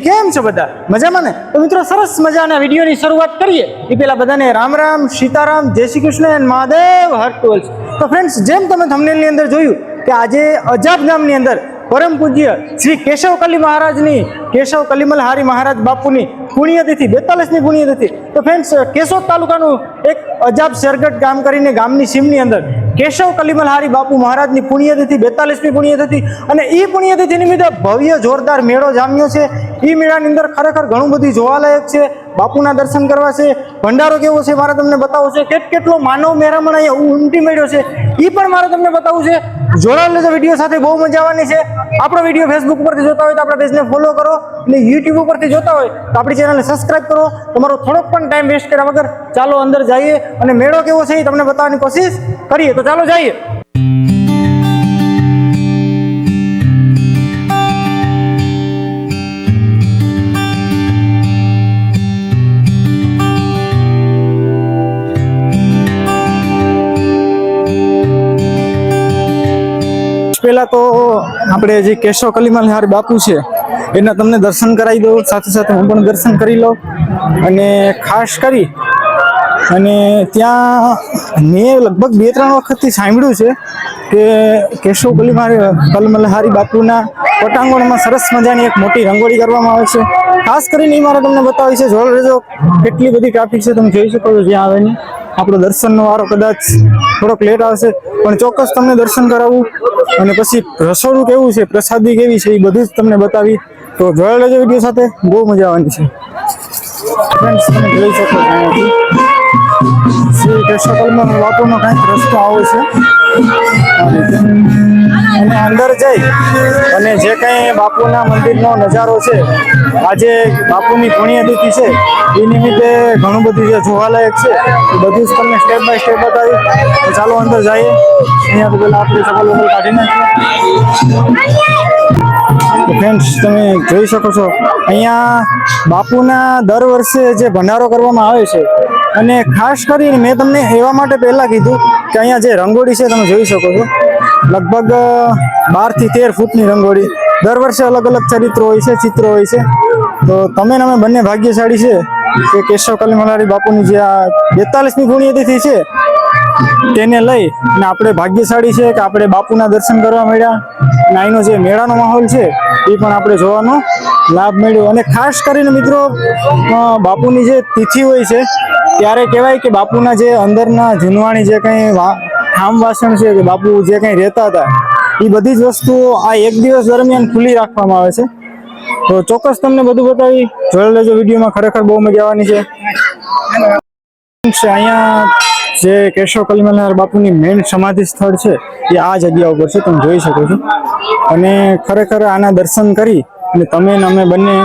કેમ છો બધા? મજામાં ને? તો મિત્રો સરસ મજાના વિડીયોની શરૂઆત કરીએ. એ પહેલાં બધાને રામ રામ, સીતારામ, જય શ્રી કૃષ્ણ એન્ડ મહાદેવ હર હર્ટવલ્સ તો ફ્રેન્ડ્સ જેમ તમે થંબનેલની અંદર જોયું કે આજે અજાબ ગામની અંદર પરમ પૂજ્ય શ્રી કેશવ કલી મહારાજની, કેશવ કલીમલ હારી મહારાજ બાપુની પુણ્યતિથિ, બેતાલીસમી પુણ્યતિથિ. તો ફ્રેન્ડ્સ કેશોદ તાલુકાનું એક અજાબ શેરગઢ ગામ કરીને ગામની સીમની અંદર કેશવ કલિમલહારી બાપુ મહારાજની પુણ્યતિથિ, બેતાલીસમી પુણ્યતિથિ અને એ પુણ્યતિથિ નિમિત્તે ભવ્ય જોરદાર મેળો જામ્યો છે. એ મેળાની અંદર ખરેખર ઘણું બધું જોવાલાયક છે. બાપુના દર્શન કરવા છે, ભંડારો કેવો છે મારે તમને બતાવવું છે, કેટ કેટલો માનવ મેરામણ અહીંયા ઉમટી મળ્યો છે એ પણ મારે તમને બતાવવું છે. જોડાયેલ લેજો વીડિયો સાથે, બહુ મજા આવવાની છે. આપણો વીડિયો ફેસબુક ઉપરથી જોતા હોય તો આપણા પેજને ફોલો કરો, અને યુટ્યુબ ઉપરથી જોતા હોય તો આપણી ચેનલને સબસ્ક્રાઇબ કરો. તમારો થોડોક પણ ટાઈમ વેસ્ટ કર્યા વગર ચાલો અંદર જઈએ, અને મેળો કેવો છે એ તમને બતાવવાની કોશિશ કરીએ. તો ચાલો જઈએ. પહેલા તો આપણે જે કેશવ કલીમલ હાર બાપુ છે, એના તમને દર્શન કરાવી દઉં. સાથે સાથે હું પણ દર્શન કરી લઉં. અને ખાસ કરી, અને ત્યાં મેં લગભગ બે ત્રણ વખતથી સાંભળ્યું છે કે કેશવ કલીમાર કલમલહારી બાપુના પટાંગણમાં સરસ મજાની એક મોટી રંગોળી કરવામાં આવે છે. ખાસ કરીને એ મારે તમને બતાવી છે જોડ રજો કેટલી બધી ટ્રાફિક છે, તમે જોઈ શકો છો જ્યાં આવે આપણો દર્શનનો વારો કદાચ થોડોક લેટ આવશે પણ ચોક્કસ તમને દર્શન કરાવવું અને પછી રસોડું કેવું છે પ્રસાદી કેવી છે એ બધું જ તમને બતાવી. તો જોયા લેજો વીડિયો સાથે બહુ મજા આવવાની છે. Friends, તમે જોઈ શકો શ્રી કૃષ્ણ કલમનો બાપુનો કાંઈક રસ્તો આવો છે. અને અંદર જઈ અને જે કંઈ બાપુના મંદિરનો નજારો છે, આજે બાપુની પુણ્યતિથિ છે, એ નિમિત્તે ઘણું બધું જે જોવાલાયક છે, એ બધું જ તમને સ્ટેપ બાય સ્ટેપ બતાવી ચાલો અંદર જઈએ. અહીંયા પેલા આપણે ચપલ વગર કાઢી નાખીએ. ફ્રેન્ડ્સ તમે જોઈ શકો છો, અહીંયા બાપુના દર વર્ષે જે ભંડારો કરવામાં આવે છે, અને ખાસ કરીને મેં તમને એવા માટે પહેલાં કીધું કે અહીંયા જે રંગોળી છે, તમે જોઈ શકો છો. લગભગ બારથી તેર ફૂટની રંગોળી. દર વર્ષે અલગ અલગ ચરિત્રો હોય છે, ચિત્રો હોય છે. તો તમે અમે બંને ભાગ્યશાળી છે કે કેશવ કલમલારી બાપુની જે આ બેતાલીસમી પુણ્યતિથિ છે, તેને લઈ અને આપણે ભાગ્યશાળી છે કે આપણે બાપુના દર્શન કરવા મળ્યા. અને અહીંનો જે મેળાનો માહોલ છે, એ પણ આપણે જોવાનો લાભ મળ્યો. અને ખાસ કરીને મિત્રો બાપુની જે તિથિ હોય છે, ત્યારે કહેવાય કે બાપુના જે અંદરના જૂનવાણી જે કંઈ ઠામ વાસણ છે કે બાપુ જે કંઈ રહેતા હતા એ બધી જ વસ્તુઓ આ એક દિવસ દરમિયાન ખુલ્લી રાખવામાં આવે છે. તો ચોક્કસ તમને બધું બતાવી. જોઈ લેજો વિડીયોમાં ખરેખર બહુ મજા આવવાની છે. અહીંયા જે કેશવ કલીમલનાર બાપુની મેઇન સમાધિ સ્થળ છે, એ આ જગ્યા ઉપર છે, તમે જોઈ શકો છો. અને ખરેખર આના દર્શન કરી અને તમે ને અમે બંને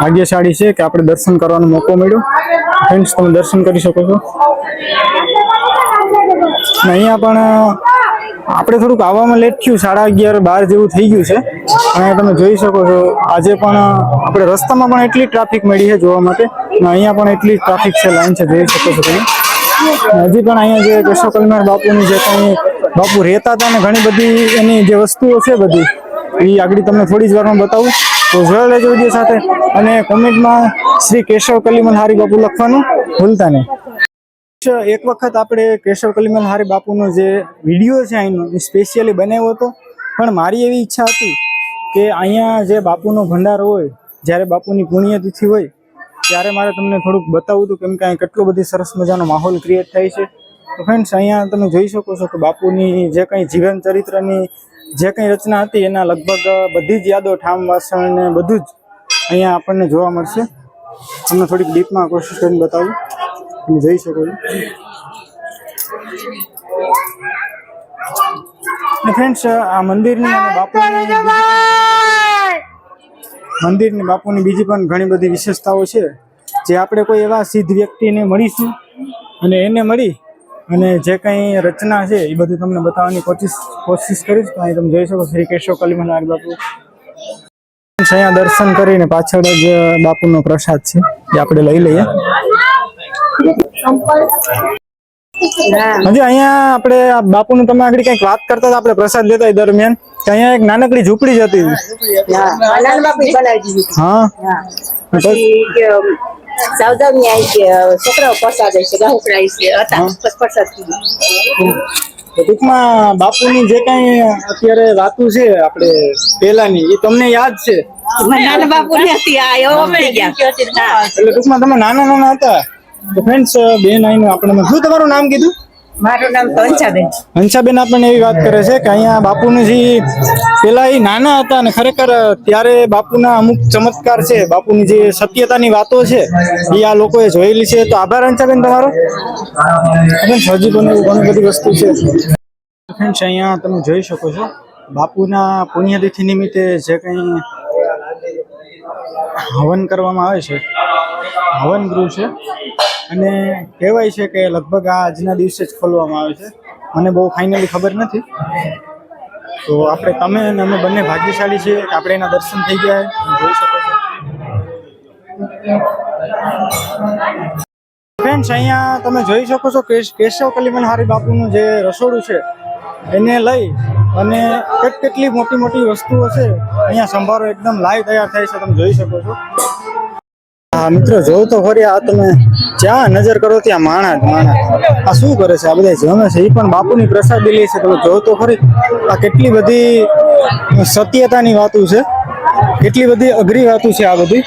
ભાગ્યશાળી છે કે આપણે દર્શન કરવાનો મોકો મળ્યો. ફ્રેન્ડ્સ તમે દર્શન કરી શકો છો. અને અહીંયા પણ આપણે થોડુંક આવવામાં લેટ થયું, સાડા અગિયાર, બાર જેવું થઈ ગયું છે. અને તમે જોઈ શકો છો, આજે પણ આપણે રસ્તામાં પણ એટલી ટ્રાફિક મળી છે જોવા માટે. અહીંયા પણ એટલી ટ્રાફિક છે લાઈન છે, જોઈ શકો છો તમે. હજી પણ અહીંયા જે કેશવ કલ્યાણ બાપુની જે કંઈ બાપુ રહેતા હતા ને ઘણી બધી એની જે વસ્તુઓ છે બધી, એ આગળ તમને થોડી જ વારમાં બતાવું. તો જોયા લેજો વીડિયો સાથે. અને કોમેન્ટમાં શ્રી કેશવ કલીમલ હારી બાપુ લખવાનું ભૂલતા નહીં. એક વખત આપણે કેશવ કલિમલ હારી બાપુનો જે વીડિયો છે અહીંનો સ્પેશિયલી બનાવ્યો હતો. પણ મારી એવી ઈચ્છા હતી કે અહીંયા જે બાપુનો ભંડાર હોય, જ્યારે બાપુની પુણ્યતિથિ હોય, ત્યારે મારે તમને થોડુંક બતાવું હતું કેમ કે અહીં કેટલો બધી સરસ મજાનો માહોલ ક્રિએટ થાય છે. તો ફ્રેન્ડ્સ અહીંયા તમે જોઈ શકો છો કે બાપુની જે કંઈ જીવન ચરિત્રની જે કંઈ રચના હતી, એના લગભગ બધી જ યાદો, ઠામ, વાસણ ને બધું જ અહીંયા આપણને જોવા મળશે. તમને થોડીક ડીપમાં કોશિશ કરીને બતાવું. તમે જોઈ શકો છો ફ્રેન્ડ્સ આ મંદિરની બાપુની મંદિરની બાપુની બીજી પણ ઘણી બધી વિશેષતાઓ છે. જે આપણે કોઈ એવા સિદ્ધ વ્યક્તિને મળીશું અને એને મળી અને જે કંઈ રચના છે એ બધું તમને બતાવવાની કોશિશ કોશિશ કરીશ. તો અહીં તમે જોઈ શકો શ્રી કેશવ કલીમનાર બાપુ. અહીંયા દર્શન કરીને પાછળ જ બાપુનો પ્રસાદ છે, જે આપણે લઈ લઈએ. હજી અહીંયા આપણે બાપુ નું તમે આગળ કંઈક વાત કરતા હતા આપણે પ્રસાદ લેતા દરમિયાન અહીંયા એક નાનકડી ઝૂંપડી જતી હતી. હા. સાવધાન આવી કે છોકરાઓ પ્રસાદ છે ગાહુકડા છે હતા પ્રસાદ ટૂંકમાં બાપુની જે કઈ અત્યારે વાતું છે આપણે પેલાની એ તમને યાદ છે? નાના બાપુ નથી આ એવો ગયા. એટલે ટૂંકમાં તમે નાના નાના હતા. તો ફ્રેન્ડ્સ બેન આવીને આપણે શું તમારું નામ કીધું? મારું નામ તો અંશાબેન હંસાબેન આપણને એવી વાત કરે છે કે અહીંયા બાપુનું જે પેલા એ નાના હતા અને ખરેખર ત્યારે બાપુના અમુક ચમત્કાર છે બાપુની જે સત્યતાની વાતો છે એ આ લોકોએ જોયેલી છે. તો આભાર હંસાબેન તમારો. હજી પણ એવું ઘણી બધી વસ્તુ છે. ફ્રેન્ડ્સ અહીંયા તમે જોઈ શકો છો બાપુના પુણ્યતિથિ નિમિત્તે જે કંઈ હવન કરવામાં આવે છે હવન ગૃહ છે અને કહેવાય છે કે લગભગ આ આજના દિવસે જ ખોલવામાં આવે છે. મને બહુ ફાઇનલી ખબર નથી. તો આપણે તમે અને અમે બંને ભાગ્યશાળી છીએ. કે આપણે એના દર્શન થઈ ગયા જોઈ શકો છો. ફ્રેન્ડ્સ અહીંયા તમે જોઈ શકો છો કેશ- કેશવ કલીમન હારી બાપુનું જે રસોડું છે, એને લઈ અને કેટ કેટલી મોટી મોટી વસ્તુઓ છે, અહીંયા સંભારો એકદમ લાઈવ તૈયાર થાય છે. તમે જોઈ શકો છો. હા, મિત્રો જોયું તો ખરી આ તમે જ્યાં નજર કરો ત્યાં માણા જ માણા. આ શું કરે છે? આ બધા જમે છે. એ પણ બાપુની પ્રસાદી લે છે. તમે જોવ તો ખરી. આ કેટલી બધી સત્યતાની વાતો છે. કેટલી બધી અઘરી વાતો છે આ બધી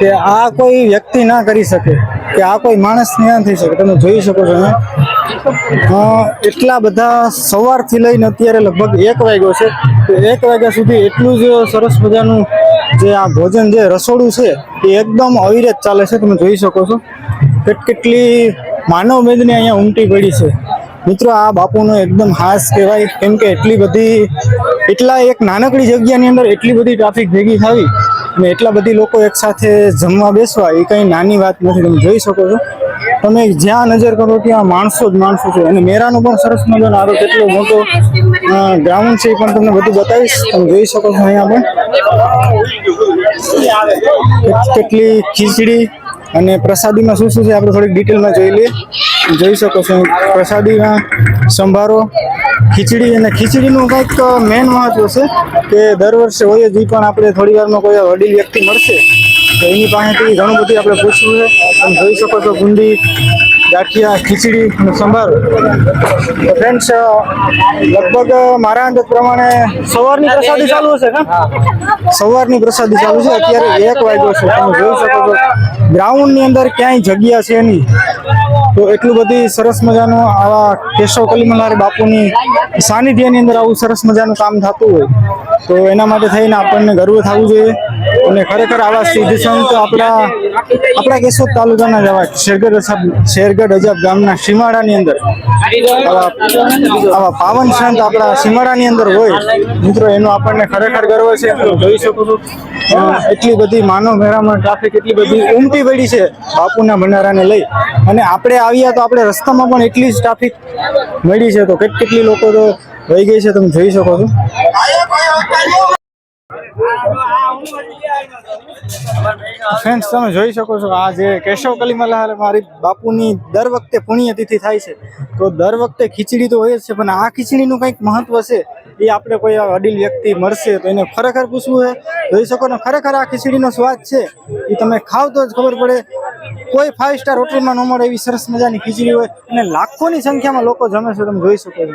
કે આ કોઈ વ્યક્તિ ના કરી શકે, કે આ કોઈ માણસ ના થઈ શકે. તમે જોઈ શકો છો એટલા બધા સવારથી લઈને અત્યારે લગભગ એક વાગ્યો છે. તો એક વાગ્યા સુધી એટલું જ સરસ મજાનું જે આ ભોજન, જે રસોડું છે, એ એકદમ અવિરત ચાલે છે. તમે જોઈ શકો છો. કેટ કેટલી માનવ મેદની અહીંયા ઉમટી પડી છે. મિત્રો, આ બાપુનો એકદમ હાસ કહેવાય, કેમ કે એટલી બધી, એટલા એક નાનકડી જગ્યાની અંદર એટલી બધી ટ્રાફિક ભેગી થવી અને એટલા બધી લોકો એકસાથે જમવા બેસવા, એ કંઈ નાની વાત નથી, તમે જોઈ શકો છો. તમે જ્યાં નજર કરો ત્યાં માણસો જ માણસો છે. અને મેરાનો પણ સરસ મજાનો આરો કેટલો મોટો ગ્રાઉન્ડ છે એ પણ તમને બધું બતાવીશ. તમે જોઈ શકો છો અહીંયા પણ. કેટ- કેટલી ખીચડી અને પ્રસાદીમાં શું શું છે આપણે થોડીક ડિટેલમાં જોઈ લઈએ. જોઈ શકો છો પ્રસાદીમાં સંભારો, ખીચડી અને ખીચડીનું કંઈક મેન મહત્વ છે કે દર વર્ષે હોય જ પણ આપણે થોડી વારમાં કોઈ વડીલ વ્યક્તિ મળશે, તો એની પાસેથી ઘણું બધું આપણે પૂછવું છે. તમે જોઈ શકો છો ગુંડી ગાંઠિયા, ખીચડી અને સંભારો. ફ્રેન્ડ્સ લગભગ મારા અંદાજ પ્રમાણે સવારની પ્રસાદી ચાલુ હશે સવારની પ્રસાદી ચાલુ છે. અત્યારે એક વાગ્યો છે. તમે જોઈ શકો છો ગ્રાઉન્ડની અંદર ક્યાંય જગ્યા છે નહીં. તો એટલું બધી સરસ મજાનું આવા કેશવ કલીમલારે બાપુની સાનિધ્યની અંદર આવું સરસ મજાનું કામ થતું હોય. તો એના માટે થઈને આપણને ગર્વ થવું જોઈએ. અને ખરેખર આવા સિદ્ધ સંત આપણા આપણા કેશોદ તાલુકાના જ આવા શેરગઢ શેરગઢ અજાબ ગામના સીમાડાની અંદર. આવા પાવન સંત આપણા સીમાડાની અંદર હોય. મિત્રો, એનો આપણને ખરેખર ગર્વ છે. જોઈ શકો છો. એટલી બધી માનવ મેળામાં ટ્રાફિક એટલી બધી ઉમટી પડી છે બાપુના ભંડારાને લઈ. અને આપણે આવ્યા તો આપણે રસ્તામાં પણ એટલી જ ટ્રાફિક મળી છે. તો કેટ કેટલી લોકો તો વહી ગઈ છે, તમે જોઈ શકો છો. ફ્રેન્ડ્સ તમે જોઈ શકો છો આ જે કેશવ કલીમલાલ મારી બાપુની દર વખતે પુણ્યતિથિ થાય છે. તો દર વખતે ખીચડી તો હોય જ છે, પણ આ ખીચડીનું કંઈક મહત્વ છે, એ આપણે કોઈ અડીલ વ્યક્તિ મળશે તો એને ખરેખર પૂછવું છે. જોઈ શકો ને, ખરેખર આ ખીચડીનો સ્વાદ છે, એ તમે ખાવ તો જ ખબર પડે. કોઈ ફાઇવ સ્ટાર હોટલમાં ન મળે એવી સરસ મજાની ખીચડી હોય અને લાખોની સંખ્યામાં લોકો જમે છે, તમે જોઈ શકો છો.